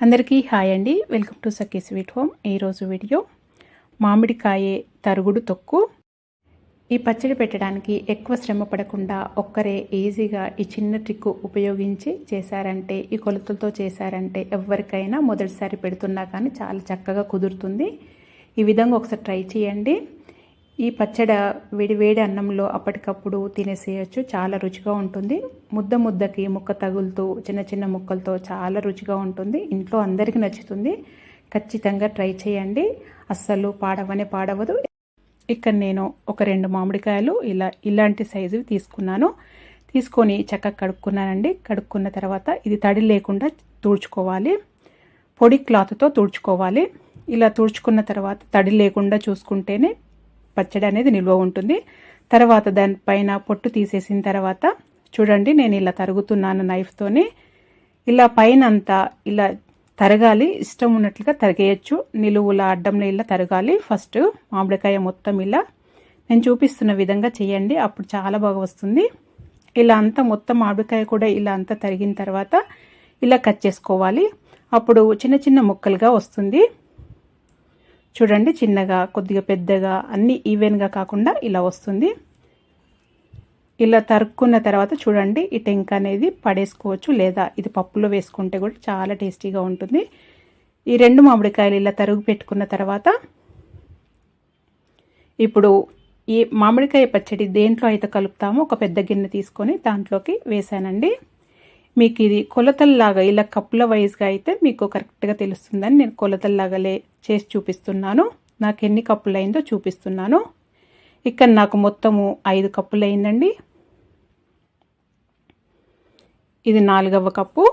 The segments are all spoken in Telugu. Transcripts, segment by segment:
అందరికీ హాయ్ అండి. Welcome to Sakhi sweet home. ఈరోజు వీడియో మామిడికాయ తరుగుడు తొక్కు. ఈ పచ్చడి పెట్టడానికి ఎక్కువ శ్రమ పడకుండా ఒక్కరే ఈజీగా ఈ చిన్న ట్రిక్ ఉపయోగించి చేశారంటే ఈ కొలతలతో చేశారంటే ఎవరికైనా మొదటిసారి పెడుతున్నా కానీ చాలా చక్కగా కుదురుతుంది. ఈ విధంగా ఒకసారి ట్రై చేయండి. ఈ పచ్చడ వేడి వేడి అన్నంలో అప్పటికప్పుడు తినేసేయచ్చు. చాలా రుచిగా ఉంటుంది. ముద్ద ముద్దకి ముక్క తగులుతూ చిన్న చిన్న ముక్కలతో చాలా రుచిగా ఉంటుంది. ఇంట్లో అందరికీ నచ్చుతుంది. ఖచ్చితంగా ట్రై చేయండి. అస్సలు పాడవనే పాడవదు. ఇక్కడ నేను ఒక రెండు మామిడికాయలు ఇలా ఇలాంటి సైజు తీసుకున్నాను. తీసుకొని చక్కగా కడుక్కున్నానండి. కడుక్కున్న తర్వాత ఇది తడి లేకుండా తుడుచుకోవాలి. పొడి క్లాత్తో తుడుచుకోవాలి. ఇలా తుడుచుకున్న తర్వాత తడి లేకుండా చూసుకుంటేనే పచ్చడి అనేది నిల్వ ఉంటుంది. తర్వాత దానిపైన పొట్టు తీసేసిన తర్వాత చూడండి నేను ఇలా తరుగుతున్నాను నైఫ్తోని ఇలా పైన అంతా ఇలా తరగాలి ఇష్టం ఉన్నట్లుగా తరిగేయచ్చు. నిలువుల అడ్డంలో ఇలా తరగాలి. ఫస్ట్ మామిడికాయ మొత్తం ఇలా. నేను చూపిస్తున్న విధంగా చేయండి అప్పుడు చాలా బాగా వస్తుంది. ఇలా అంతా మొత్తం మామిడికాయ కూడా ఇలా అంతా తరిగిన తర్వాత ఇలా కట్ చేసుకోవాలి. అప్పుడు చిన్న చిన్న ముక్కలుగా వస్తుంది. చూడండి చిన్నగా కొద్దిగా పెద్దగా అన్నీ ఈవెన్గా కాకుండా ఇలా వస్తుంది. ఇలా తరుక్కున్న తర్వాత చూడండి ఈ టెంక్ అనేది పడేసుకోవచ్చు లేదా ఇది పప్పులో వేసుకుంటే కూడా చాలా టేస్టీగా ఉంటుంది. ఈ రెండు మామిడికాయలు ఇలా తరుగు పెట్టుకున్న తర్వాత ఇప్పుడు ఈ మామిడికాయ పచ్చడి దేంట్లో అయితే కలుపుతామో ఒక పెద్ద గిన్నె తీసుకొని దాంట్లోకి వేసానండి మీకు ఇది కొలతల్లాగా ఇలా కప్పుల వైజ్గా అయితే మీకు కరెక్ట్గా తెలుస్తుందని నేను కొలతల్లాగలే చేసి చూపిస్తున్నాను. నాకు ఎన్ని కప్పులు అయిందో చూపిస్తున్నాను. ఇక్కడ నాకు మొత్తము ఐదు కప్పులు అయిందండి ఇది నాలుగవ కప్పు.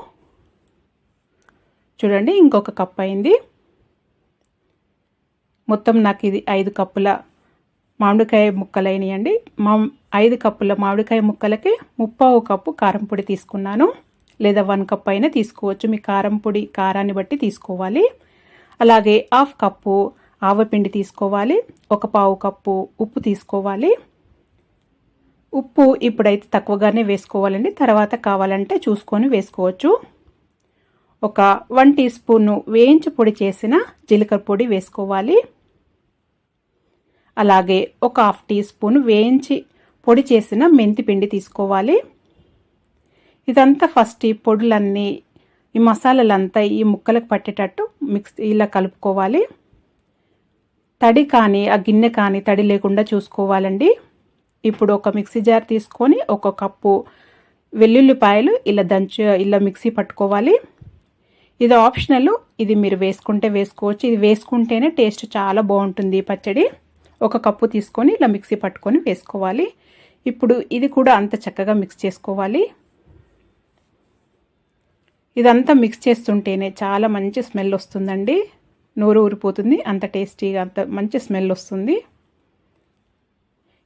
చూడండి ఇంకొక కప్పు అయింది మొత్తం నాకు ఇది ఐదు కప్పుల మామిడికాయ ముక్కలు అయినాయండి మా ఐదు కప్పుల మామిడికాయ ముక్కలకి ముప్పావు కప్పు కారం పొడి తీసుకున్నాను. లేదా వన్ కప్ అయినా తీసుకోవచ్చు. మీ కారం పొడి కారాన్ని బట్టి తీసుకోవాలి. అలాగే హాఫ్ కప్పు ఆవపిండి తీసుకోవాలి. ఒక పావు కప్పు ఉప్పు తీసుకోవాలి. ఉప్పు ఇప్పుడైతే తక్కువగానే వేసుకోవాలండి. తర్వాత కావాలంటే చూసుకొని వేసుకోవచ్చు. ఒక వన్ టీ స్పూన్ వేయించి పొడి చేసిన జీలకర్ర పొడి వేసుకోవాలి. అలాగే ఒక హాఫ్ టీ స్పూన్ వేయించి పొడి చేసిన మెంతి పిండి తీసుకోవాలి. ఇదంతా ఫస్ట్ ఈ పొడులన్నీ ఈ మసాలాలంతా ఈ ముక్కలకు పట్టేటట్టు మిక్స్ ఇలా కలుపుకోవాలి. తడి కానీ ఆ గిన్నె కానీ తడి లేకుండా చూసుకోవాలండి. ఇప్పుడు ఒక మిక్సీ జార్ తీసుకొని ఒక కప్పు వెల్లుల్లిపాయలు ఇలా దంచు ఇలా మిక్సీ పట్టుకోవాలి. ఇది ఆప్షనల్ ఇది మీరు వేసుకుంటే వేసుకోవచ్చు. ఇది వేసుకుంటేనే టేస్ట్ చాలా బాగుంటుంది పచ్చడి. ఒక కప్పు తీసుకొని ఇలా మిక్సీ పట్టుకొని వేసుకోవాలి. ఇప్పుడు ఇది కూడా అంత చక్కగా మిక్స్ చేసుకోవాలి. ఇదంతా మిక్స్ చేస్తుంటేనే చాలా మంచి స్మెల్ వస్తుందండి. నోరు ఊరిపోతుంది అంత టేస్టీగా అంత మంచి స్మెల్ వస్తుంది.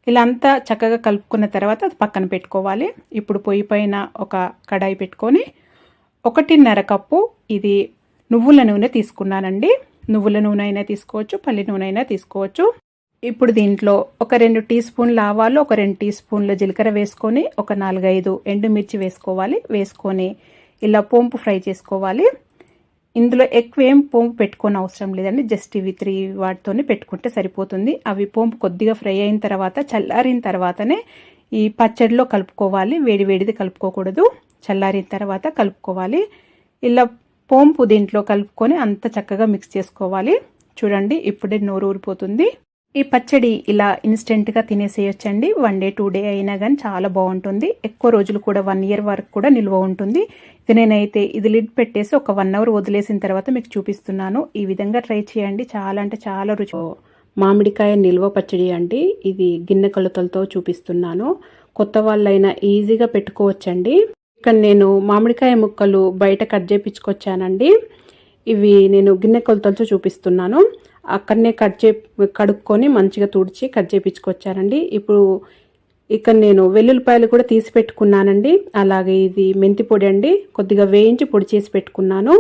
ఇలా అంతా చక్కగా కలుపుకున్న తర్వాత అది పక్కన పెట్టుకోవాలి. ఇప్పుడు పొయ్యి పైన ఒక కడాయి పెట్టుకొని ఒకటిన్నర కప్పు ఇది నువ్వుల నూనె తీసుకున్నానండి. నువ్వుల నూనె అయినా తీసుకోవచ్చు పల్లి నూనె అయినా తీసుకోవచ్చు. ఇప్పుడు దీంట్లో ఒక రెండు టీ స్పూన్ల ఆవాలు ఒక రెండు టీ స్పూన్ల జీలకర్ర వేసుకొని ఒక నాలుగైదు ఎండుమిర్చి వేసుకోవాలి. వేసుకొని ఇలా పోంపు ఫ్రై చేసుకోవాలి. ఇందులో ఎక్కువ ఏం పోంపు పెట్టుకొని అవసరం లేదండి. జస్ట్ ఇవి త్రీ వాటితోనే పెట్టుకుంటే సరిపోతుంది. అవి పోంపు కొద్దిగా ఫ్రై అయిన తర్వాత చల్లారిన తర్వాతనే ఈ పచ్చడిలో కలుపుకోవాలి. వేడి వేడిది కలుపుకోకూడదు. చల్లారిన తర్వాత కలుపుకోవాలి. ఇలా పోంపు దీంట్లో కలుపుకొని అంత చక్కగా మిక్స్ చేసుకోవాలి. చూడండి ఇప్పుడే నోరు ఊరిపోతుంది. ఈ పచ్చడి ఇలా ఇన్స్టెంట్గా తినేసేయొచ్చండి. వన్ డే టూ డే అయినా కానీ చాలా బాగుంటుంది. ఎక్కువ రోజులు కూడా వన్ ఇయర్ వరకు కూడా నిల్వ ఉంటుంది. ఇది నేనైతే ఇది లిడ్ పెట్టేసి ఒక వన్ అవర్ వదిలేసిన తర్వాత మీకు చూపిస్తున్నాను. ఈ విధంగా ట్రై చేయండి. చాలా అంటే చాలా రుచి మామిడికాయ నిల్వ పచ్చడి అండి. ఇది గిన్నె కొలతలతో చూపిస్తున్నాను. కొత్త వాళ్ళైనా ఈజీగా పెట్టుకోవచ్చండి. ఇక్కడ నేను మామిడికాయ ముక్కలు బయట కట్ చేపించుకొచ్చానండి. ఇవి నేను గిన్నె కొలతలతో చూపిస్తున్నాను. అక్కడనే కట్ చే కడుక్కొని మంచిగా తుడిచి కట్ చేపించుకొచ్చానండి ఇప్పుడు ఇక్కడ నేను వెల్లుల్లిపాయలు కూడా తీసి పెట్టుకున్నానండి. అలాగే ఇది మెంతి పొడి అండి. కొద్దిగా వేయించి పొడి చేసి పెట్టుకున్నాను.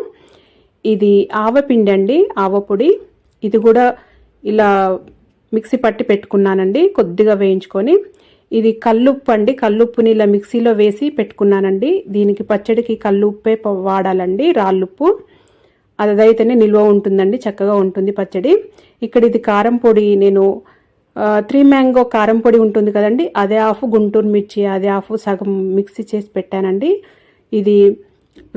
ఇది ఆవపిండి అండి ఆవపొడి ఇది కూడా ఇలా మిక్సీ పట్టి పెట్టుకున్నానండి కొద్దిగా వేయించుకొని. ఇది కల్లుప్పు అండి కల్లుప్పుని ఇలా మిక్సీలో వేసి పెట్టుకున్నానండి. దీనికి పచ్చడికి కల్లుప్పే వాడాలండి రాళ్ళుప్పు. అదైతేనే నిల్వ ఉంటుందండి చక్కగా ఉంటుంది పచ్చడి. ఇక్కడ ఇది కారం పొడి నేను త్రీ మ్యాంగో కారం పొడి ఉంటుంది కదండి అదే హాఫ్ గుంటూరు మిర్చి అదే హాఫ్ సగం మిక్సీ చేసి పెట్టానండి. ఇది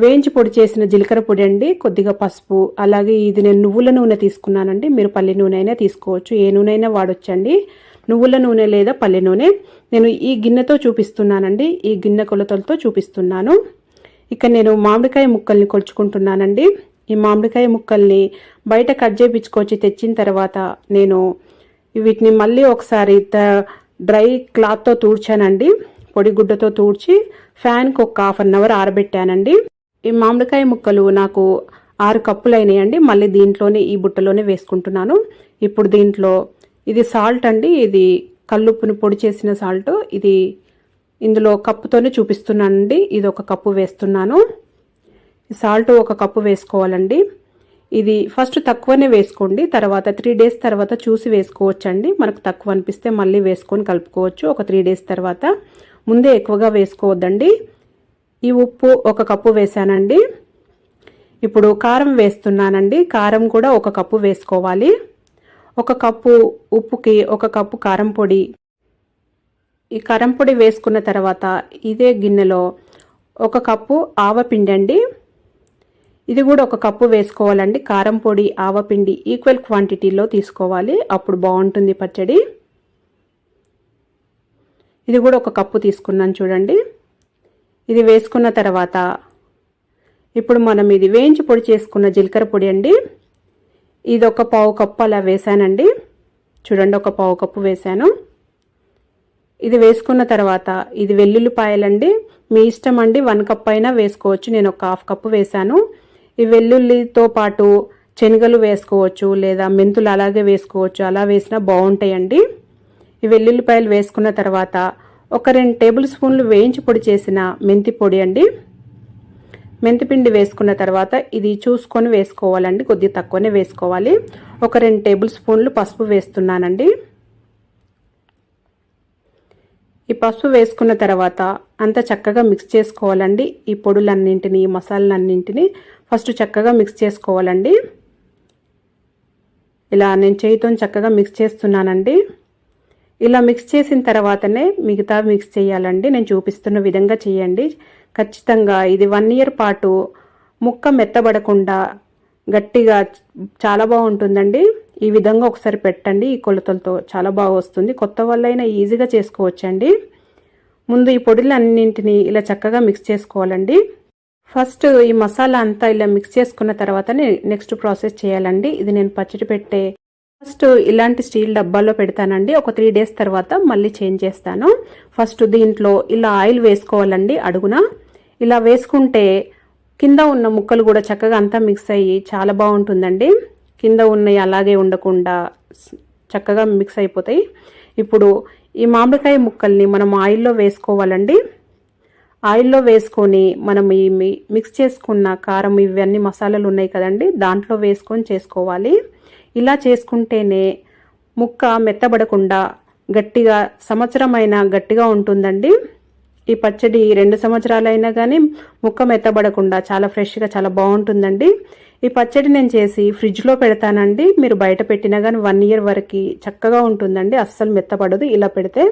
వేయించి పొడి చేసిన జీలకర్ర పొడి అండి కొద్దిగా పసుపు అలాగే ఇది నేను నువ్వుల నూనె తీసుకున్నానండి మీరు పల్లి నూనె అయినా తీసుకోవచ్చు ఏ నూనె అయినా వాడొచ్చండి. నువ్వుల నూనె లేదా పల్లి నూనె నేను ఈ గిన్నెతో చూపిస్తున్నానండి ఈ గిన్నె కొలతలతో చూపిస్తున్నాను. ఇక్కడ నేను మామిడికాయ ముక్కల్ని కొలుచుకుంటున్నానండి. ఈ మామిడికాయ ముక్కల్ని బయట కట్ చేయించుకొచ్చి తెచ్చిన తర్వాత నేను వీటిని మళ్ళీ ఒకసారి డ్రై క్లాత్తో తూడ్చానండి. పొడి గుడ్డతో తూడ్చి ఫ్యాన్కి ఒక హాఫ్ అన్ అవర్ ఆరబెట్టానండి. ఈ మామిడికాయ ముక్కలు నాకు ఆరు కప్పులు అయినాయండి మళ్ళీ దీంట్లోనే ఈ బుట్టలోనే వేసుకుంటున్నాను. ఇప్పుడు దీంట్లో ఇది సాల్ట్ అండి. ఇది కల్లుప్పుని పొడి చేసిన సాల్ట్. ఇది ఇందులో కప్పుతోనే చూపిస్తున్నానండి. ఇది ఒక కప్పు వేస్తున్నాను. సాల్ట్ ఒక కప్పు వేసుకోవాలండి. ఇది ఫస్ట్ తక్కువనే వేసుకోండి. తర్వాత త్రీ డేస్ తర్వాత చూసి వేసుకోవచ్చండి. మనకు తక్కువ అనిపిస్తే మళ్ళీ వేసుకొని కలుపుకోవచ్చు. ఒక త్రీ డేస్ తర్వాత ముందే ఎక్కువగా వేసుకోవద్దండి. ఈ ఉప్పు ఒక కప్పు వేసానండి. ఇప్పుడు కారం వేస్తున్నానండి. కారం కూడా ఒక కప్పు వేసుకోవాలి. ఒక కప్పు ఉప్పుకి ఒక కప్పు కారం పొడి. ఈ కారం పొడి వేసుకున్న తర్వాత ఇదే గిన్నెలో ఒక కప్పు ఆవపిండి అండి ఇది కూడా ఒక కప్పు వేసుకోవాలండి. కారం పొడి ఆవపిండి ఈక్వల్ క్వాంటిటీలో తీసుకోవాలి. అప్పుడు బాగుంటుంది పచ్చడి. ఇది కూడా ఒక కప్పు తీసుకున్నాను చూడండి. ఇది వేసుకున్న తర్వాత ఇప్పుడు మనం ఇది వేయించి పొడి చేసుకున్న జీలకర్ర పొడి అండి. ఇది ఒక పావు కప్పు అలా వేసానండి. చూడండి ఒక పావు కప్పు వేసాను. ఇది వేసుకున్న తర్వాత ఇది వెల్లుల్లిపాయలండి. మీ ఇష్టం అండి వన్ కప్ అయినా వేసుకోవచ్చు. నేను ఒక హాఫ్ కప్పు వేసాను. ఈ వెల్లుల్లితో పాటు శనగలు వేసుకోవచ్చు లేదా మెంతులు అలాగే వేసుకోవచ్చు. అలా వేసినా బాగుంటాయండి. ఈ వెల్లుల్లిపాయలు వేసుకున్న తర్వాత ఒక రెండు టేబుల్ స్పూన్లు వేయించి పొడి చేసిన మెంతి పొడి అండి. మెంతిపిండి వేసుకున్న తర్వాత ఇది చూసుకొని వేసుకోవాలండి. కొద్దిగా తక్కువనే వేసుకోవాలి. ఒక రెండు టేబుల్ స్పూన్లు పసుపు వేస్తున్నానండి. ఈ పసుపు వేసుకున్న తర్వాత అంత చక్కగా మిక్స్ చేసుకోవాలండి. ఈ పొడులన్నింటిని ఈ మసాలాలన్నింటిని ఫస్ట్ చక్కగా మిక్స్ చేసుకోవాలండి. ఇలా నేను చేయితో చక్కగా మిక్స్ చేస్తున్నానండి. ఇలా మిక్స్ చేసిన తర్వాతనే మిగతా మిక్స్ చేయాలండి. నేను చూపిస్తున్న విధంగా చేయండి. ఖచ్చితంగా ఇది వన్ ఇయర్ పాటు ముక్క మెత్తబడకుండా గట్టిగా చాలా బాగుంటుందండి. ఈ విధంగా ఒకసారి పెట్టండి. ఈ కొలతలతో చాలా బాగా వస్తుంది. కొత్త వాళ్ళైనా ఈజీగా చేసుకోవచ్చండి. ముందు ఈ పొడులన్నింటినీ ఇలా చక్కగా మిక్స్ చేసుకోవాలండి. ఫస్ట్ ఈ మసాలా అంతా ఇలా మిక్స్ చేసుకున్న తర్వాత నెక్స్ట్ ప్రాసెస్ చేయాలండి. ఇది నేను పచ్చడి పెట్టే ఫస్ట్ ఇలాంటి స్టీల్ డబ్బాలో పెడతానండి. ఒక త్రీ డేస్ తర్వాత మళ్ళీ చేంజ్ చేస్తాను. ఫస్ట్ దీంట్లో ఇలా ఆయిల్ వేసుకోవాలండి అడుగున. ఇలా వేసుకుంటే కింద ఉన్న ముక్కలు కూడా చక్కగా అంతా మిక్స్ అయ్యి చాలా బాగుంటుందండి. కింద ఉన్నాయి అలాగే ఉండకుండా చక్కగా మిక్స్ అయిపోతాయి. ఇప్పుడు ఈ మామిడికాయ ముక్కల్ని మనం ఆయిల్లో వేసుకోవాలండి. ఆయిల్లో వేసుకొని మనం ఈ మిక్స్ చేసుకున్న కారం ఇవన్నీ మసాలాలు ఉన్నాయి కదండి దాంట్లో వేసుకొని చేసుకోవాలి. ఇలా చేసుకుంటేనే ముక్క మెత్తబడకుండా గట్టిగా సంవత్సరమైన గట్టిగా ఉంటుందండి. ఈ పచ్చడి రెండు సంవత్సరాలైనా కానీ ముక్క మెత్తబడకుండా చాలా ఫ్రెష్గా చాలా బాగుంటుందండి. ఈ పచ్చడి నేను చేసి ఫ్రిడ్జ్లో పెడతానండి. మీరు బయట పెట్టినా కానీ వన్ ఇయర్ వరకు చక్కగా ఉంటుందండి. అస్సలు మెత్తబడదు ఇలా పెడితే.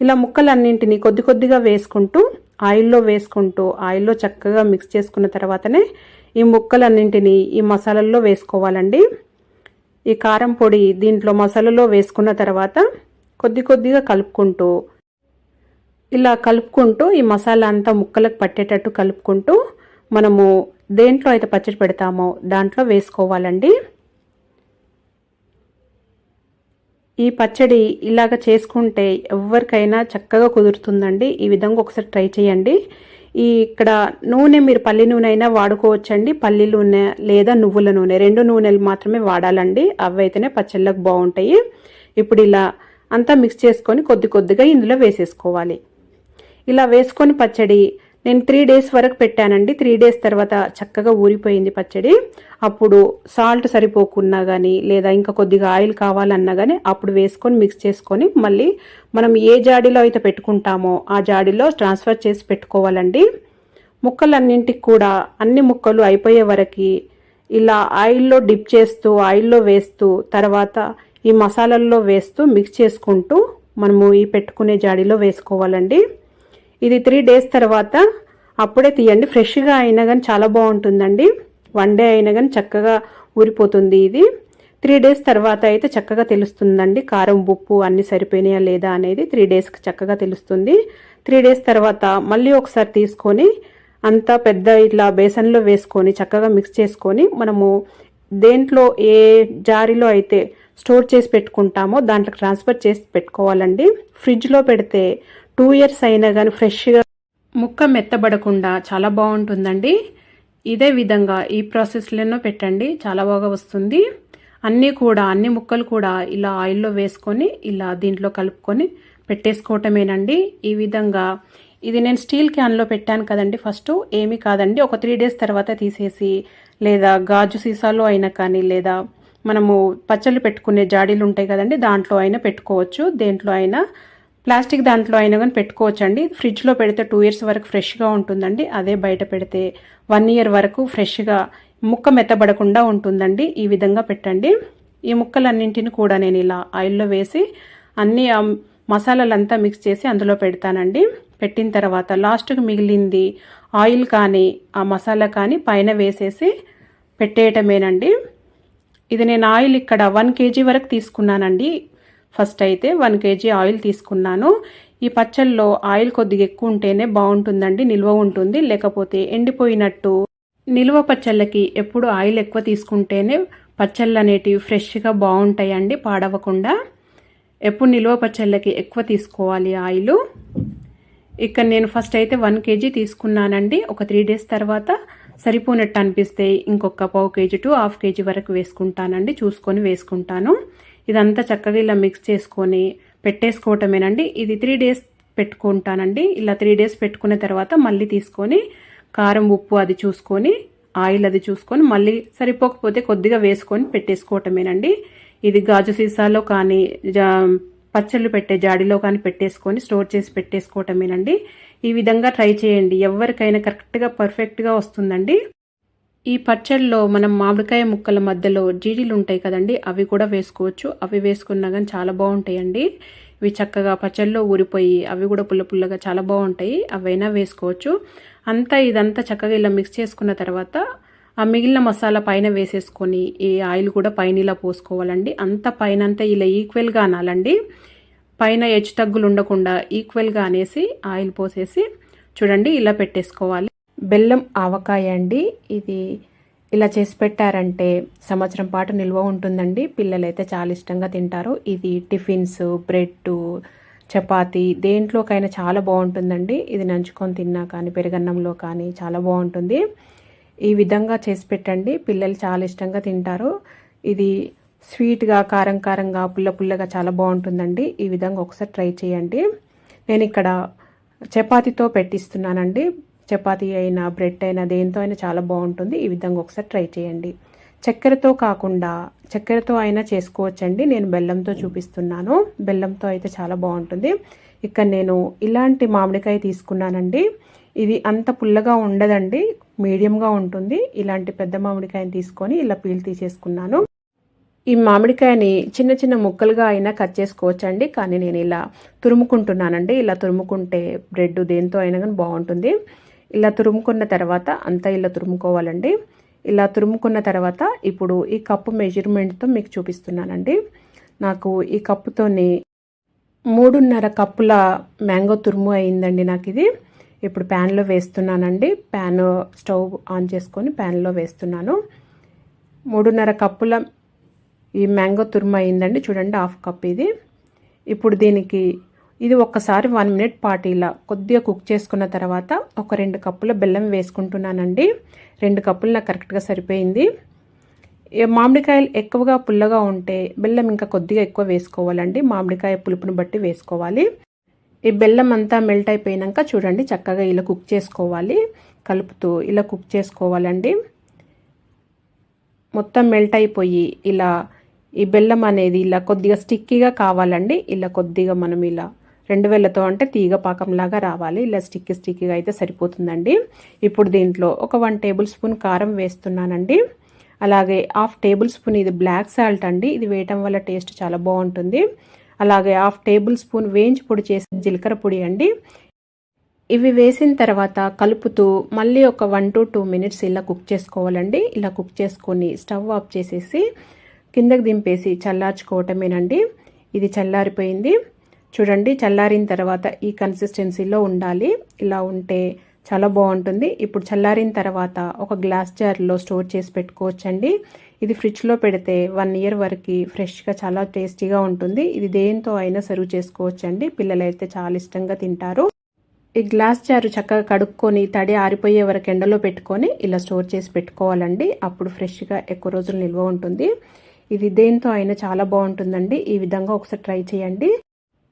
ఇలా ముక్కలన్నింటినీ కొద్ది కొద్దిగా వేసుకుంటూ ఆయిల్లో వేసుకుంటూ ఆయిల్లో చక్కగా మిక్స్ చేసుకున్న తర్వాతనే ఈ ముక్కలన్నింటినీ ఈ మసాలాల్లో వేసుకోవాలండి. ఈ కారం పొడి దీంట్లో మసాలాలో వేసుకున్న తర్వాత కొద్ది కొద్దిగా కలుపుకుంటూ ఇలా కలుపుకుంటూ ఈ మసాలా అంతా ముక్కలకు పట్టేటట్టు కలుపుకుంటూ మనము దేంట్లో అయితే పచ్చడి పెడతామో దాంట్లో వేసుకోవాలండి. ఈ పచ్చడి ఇలాగ చేసుకుంటే ఎవరికైనా చక్కగా కుదురుతుందండి. ఈ విధంగా ఒకసారి ట్రై చేయండి. ఈ ఇక్కడ నూనె మీరు పల్లి నూనె అయినా వాడుకోవచ్చండి. పల్లి నూనె లేదా నువ్వుల నూనె. రెండు నూనెలు మాత్రమే వాడాలండి. అవి అయితేనే పచ్చళ్ళకు బాగుంటాయి. ఇప్పుడు ఇలా అంతా మిక్స్ చేసుకొని కొద్ది కొద్దిగా ఇందులో వేసేసుకోవాలి. ఇలా వేసుకొని పచ్చడి. నేను త్రీ డేస్ వరకు పెట్టానండి. త్రీ డేస్ తర్వాత చక్కగా ఊరిపోయింది పచ్చడి. అప్పుడు సాల్ట్ సరిపోకున్నా కానీ లేదా ఇంకా కొద్దిగా ఆయిల్ కావాలన్నా కానీ అప్పుడు వేసుకొని మిక్స్ చేసుకొని మళ్ళీ మనం ఏ జాడీలో అయితే పెట్టుకుంటామో ఆ జాడీలో ట్రాన్స్ఫర్ చేసి పెట్టుకోవాలండి. ముక్కలన్నింటికి కూడా అన్ని ముక్కలు అయిపోయే వరకు ఇలా ఆయిల్లో డిప్ చేస్తూ ఆయిల్లో వేస్తూ తర్వాత ఈ మసాలాల్లో వేస్తూ మిక్స్ చేసుకుంటూ మనము ఈ పెట్టుకునే జాడీలో వేసుకోవాలండి. ఇది త్రీ డేస్ తర్వాత అప్పుడే తీయండి. ఫ్రెష్గా అయినా కానీ చాలా బాగుంటుందండి. వన్ డే అయినా కానీ చక్కగా ఊరిపోతుంది ఇది. త్రీ డేస్ తర్వాత అయితే చక్కగా తెలుస్తుందండి. కారం ఉప్పు అన్ని సరిపోయినాయా లేదా అనేది త్రీ డేస్కి చక్కగా తెలుస్తుంది. త్రీ డేస్ తర్వాత మళ్ళీ ఒకసారి తీసుకొని అంతా పెద్ద ఇట్లా బేసన్లో వేసుకొని చక్కగా మిక్స్ చేసుకొని మనము దేంట్లో ఏ జారీలో అయితే స్టోర్ చేసి పెట్టుకుంటామో దాంట్లో ట్రాన్స్ఫర్ చేసి పెట్టుకోవాలండి. ఫ్రిడ్జ్లో పెడితే టూ ఇయర్స్ అయినా కానీ ఫ్రెష్గా ముక్క మెత్తబడకుండా చాలా బాగుంటుందండి. ఇదే విధంగా ఈ ప్రాసెస్లోనో పెట్టండి చాలా బాగా వస్తుంది. అన్నీ కూడా అన్ని ముక్కలు కూడా ఇలా ఆయిల్లో వేసుకొని ఇలా దీంట్లో కలుపుకొని పెట్టేసుకోవటమేనండి. ఈ విధంగా ఇది నేను స్టీల్ క్యాన్లో పెట్టాను కదండి ఫస్ట్. ఏమీ కాదండి. ఒక త్రీ డేస్ తర్వాత తీసేసి లేదా గాజు సీసాలో అయినా కానీ లేదా మనము పచ్చళ్ళు పెట్టుకునే జాడీలు ఉంటాయి కదండి దాంట్లో అయినా పెట్టుకోవచ్చు. దేంట్లో అయినా ప్లాస్టిక్ దాంట్లో అయినా కానీ పెట్టుకోవచ్చు అండి ఫ్రిడ్జ్లో పెడితే టూ ఇయర్స్ వరకు ఫ్రెష్గా ఉంటుందండి. అదే బయట పెడితే వన్ ఇయర్ వరకు ఫ్రెష్గా ముక్క మెత్తబడకుండా ఉంటుందండి. ఈ విధంగా పెట్టండి. ఈ ముక్కలన్నింటిని కూడా నేను ఇలా ఆయిల్లో వేసి అన్ని మసాలాలంతా మిక్స్ చేసి అందులో పెడతానండి. పెట్టిన తర్వాత లాస్ట్కి మిగిలింది ఆయిల్ కానీ ఆ మసాలా కానీ పైన వేసేసి పెట్టేయటమేనండి. ఇది నేను ఆయిల్ ఇక్కడ వన్ కేజీ వరకు తీసుకున్నానండి. ఫస్ట్ అయితే వన్ కేజీ ఆయిల్ తీసుకున్నాను. ఈ పచ్చళ్ళలో ఆయిల్ కొద్దిగా ఎక్కువ ఉంటేనే బాగుంటుందండి నిల్వ ఉంటుంది. లేకపోతే ఎండిపోయినట్టు నిల్వ పచ్చళ్ళకి ఎప్పుడు ఆయిల్ ఎక్కువ తీసుకుంటేనే పచ్చళ్ళు అనేటివి ఫ్రెష్గా బాగుంటాయండి పాడవకుండా. ఎప్పుడు నిల్వ పచ్చళ్ళకి ఎక్కువ తీసుకోవాలి ఆయిల్. ఇక్కడ నేను ఫస్ట్ అయితే వన్ కేజీ తీసుకున్నానండి. ఒక త్రీ డేస్ తర్వాత సరిపోనట్టు అనిపిస్తే ఇంకొక పావు కేజీ టు హాఫ్ కేజీ వరకు వేసుకుంటానండి చూసుకొని వేసుకుంటాను. ఇదంతా చక్కగా ఇలా మిక్స్ చేసుకొని పెట్టేసుకోవటమేనండి. ఇది త్రీ డేస్ పెట్టుకుంటానండి. ఇలా త్రీ డేస్ పెట్టుకున్న తర్వాత మళ్ళీ తీసుకొని కారం ఉప్పు అది చూసుకొని ఆయిల్ అది చూసుకొని మళ్ళీ సరిపోకపోతే కొద్దిగా వేసుకొని పెట్టేసుకోవటమేనండి. ఇది గాజు సీసాలో కానీ పచ్చళ్ళు పెట్టే జాడీలో కానీ పెట్టేసుకొని స్టోర్ చేసి పెట్టేసుకోవటమేనండి. ఈ విధంగా ట్రై చేయండి. ఎవరికైనా కరెక్ట్గా పర్ఫెక్ట్గా వస్తుందండి. ఈ పచ్చళ్ళలో మనం మామిడికాయ ముక్కల మధ్యలో జీడీలు ఉంటాయి కదండి అవి కూడా వేసుకోవచ్చు. అవి వేసుకున్నా కానీ చాలా బాగుంటాయండి. ఇవి చక్కగా పచ్చళ్ళలో ఊరిపోయి అవి కూడా పుల్ల పుల్లగా చాలా బాగుంటాయి. అవైనా వేసుకోవచ్చు. అంతా ఇదంతా చక్కగా ఇలా మిక్స్ చేసుకున్న తర్వాత ఆ మిగిలిన మసాలా పైన వేసేసుకొని ఈ ఆయిల్ కూడా పైన ఇలా పోసుకోవాలండి. అంత పైన అంతా ఇలా ఈక్వల్గా అనాలండి. పైన హెచ్చు తగ్గులు ఉండకుండా ఈక్వల్గా అనేసి ఆయిల్ పోసేసి చూడండి ఇలా పెట్టేసుకోవాలి. బెల్లం ఆవకాయ అండి. ఇది ఇలా చేసి పెట్టారంటే సంవత్సరం పాటు నిల్వ ఉంటుందండి. పిల్లలైతే చాలా ఇష్టంగా తింటారు. ఇది టిఫిన్స్ బ్రెడ్ చపాతి దేంట్లోకైనా చాలా బాగుంటుందండి. ఇది నంచుకొని తిన్నా కానీ పెరుగన్నంలో కానీ చాలా బాగుంటుంది. ఈ విధంగా చేసి పెట్టండి. పిల్లలు చాలా ఇష్టంగా తింటారు. ఇది స్వీట్గా కారం కారంగా పుల్ల పుల్లగా చాలా బాగుంటుందండి. ఈ విధంగా ఒకసారి ట్రై చేయండి. నేను ఇక్కడ చపాతీతో పెట్టిస్తున్నానండి. చపాతీ అయినా బ్రెడ్ అయినా దేంతో అయినా చాలా బాగుంటుంది. ఈ విధంగా ఒకసారి ట్రై చేయండి. చక్కెరతో కాకుండా చక్కెరతో అయినా చేసుకోవచ్చండి. నేను బెల్లంతో చూపిస్తున్నాను. బెల్లంతో అయితే చాలా బాగుంటుంది. ఇక్కడ నేను ఇలాంటి మామిడికాయ తీసుకున్నానండి. ఇది అంత పుల్లగా ఉండదండి. మీడియంగా ఉంటుంది. ఇలాంటి పెద్ద మామిడికాయని తీసుకొని ఇలా పీల్ తీసేసుకున్నాను. ఈ మామిడికాయని చిన్న చిన్న ముక్కలుగా అయినా కట్ చేసుకోవచ్చండి. కానీ నేను ఇలా తురుముకుంటున్నానండి. ఇలా తురుముకుంటే బ్రెడ్ దేంతో అయినా కానీ బాగుంటుంది. ఇలా తురుముకున్న తర్వాత అంతా ఇలా తురుముకోవాలండి. ఇలా తురుముకున్న తర్వాత ఇప్పుడు ఈ కప్పు మెజర్మెంట్తో మీకు చూపిస్తున్నానండి. నాకు ఈ కప్పుతోని మూడున్నర కప్పుల మ్యాంగో తురుము అయిందండి నాకు ఇది ఇప్పుడు ప్యాన్లో వేస్తున్నానండి. ప్యాన్ స్టవ్ ఆన్ చేసుకొని ప్యాన్లో వేస్తున్నాను. మూడున్నర కప్పుల ఈ మ్యాంగో తురుము అయిందండి. చూడండి హాఫ్ కప్ ఇది. ఇప్పుడు దీనికి ఇది ఒక్కసారి వన్ మినిట్ పాటు ఇలా కొద్దిగా కుక్ చేసుకున్న తర్వాత ఒక రెండు కప్పుల బెల్లం వేసుకుంటున్నానండి. రెండు కప్పులు నాకు కరెక్ట్గా సరిపోయింది. మామిడికాయలు ఎక్కువగా పుల్లగా ఉంటే బెల్లం ఇంకా కొద్దిగా ఎక్కువ వేసుకోవాలండి. మామిడికాయ పులుపుని బట్టి వేసుకోవాలి. ఈ బెల్లం అంతా మెల్ట్ అయిపోయినాక చూడండి చక్కగా ఇలా కుక్ చేసుకోవాలి. కలుపుతూ ఇలా కుక్ చేసుకోవాలండి. మొత్తం మెల్ట్ అయిపోయి ఇలా ఈ బెల్లం అనేది ఇలా కొద్దిగా స్టిక్కీగా కావాలండి. ఇలా కొద్దిగా మనం ఇలా రెండు వేలతో అంటే తీగ పాకంలాగా రావాలి. ఇలా స్టిక్కి స్టిక్కిగా అయితే సరిపోతుందండి. ఇప్పుడు దీంట్లో ఒక వన్ టేబుల్ స్పూన్ కారం వేస్తున్నానండి. అలాగే హాఫ్ టేబుల్ స్పూన్ ఇది బ్లాక్ సాల్ట్ అండి. ఇది వేయటం వల్ల టేస్ట్ చాలా బాగుంటుంది. అలాగే హాఫ్ టేబుల్ స్పూన్ వేయించి పొడి చేసి జీలకర్ర పొడి అండి. ఇవి వేసిన తర్వాత కలుపుతూ మళ్ళీ ఒక వన్ టు టూ మినిట్స్ ఇలా కుక్ చేసుకోవాలండి. ఇలా కుక్ చేసుకొని స్టవ్ ఆఫ్ చేసేసి కిందకి దింపేసి చల్లార్చుకోవటమేనండి. ఇది చల్లారిపోయింది. చూడండి చల్లారిన తర్వాత ఈ కన్సిస్టెన్సీలో ఉండాలి. ఇలా ఉంటే చాలా బాగుంటుంది. ఇప్పుడు చల్లారిన తర్వాత ఒక గ్లాస్ జార్లో స్టోర్ చేసి పెట్టుకోవచ్చండి. ఇది ఫ్రిడ్జ్లో పెడితే వన్ ఇయర్ వరకు ఫ్రెష్గా చాలా టేస్టీగా ఉంటుంది. ఇది దేంతో అయినా సర్వ్ చేసుకోవచ్చండి. పిల్లలైతే చాలా ఇష్టంగా తింటారు. ఈ గ్లాస్ జారు చక్కగా కడుక్కొని తడి ఆరిపోయే వరకు ఎండలో పెట్టుకొని ఇలా స్టోర్ చేసి పెట్టుకోవాలండి. అప్పుడు ఫ్రెష్గా ఎక్కువ రోజులు నిల్వ ఉంటుంది. ఇది దేంతో అయినా చాలా బాగుంటుందండి. ఈ విధంగా ఒకసారి ట్రై చేయండి.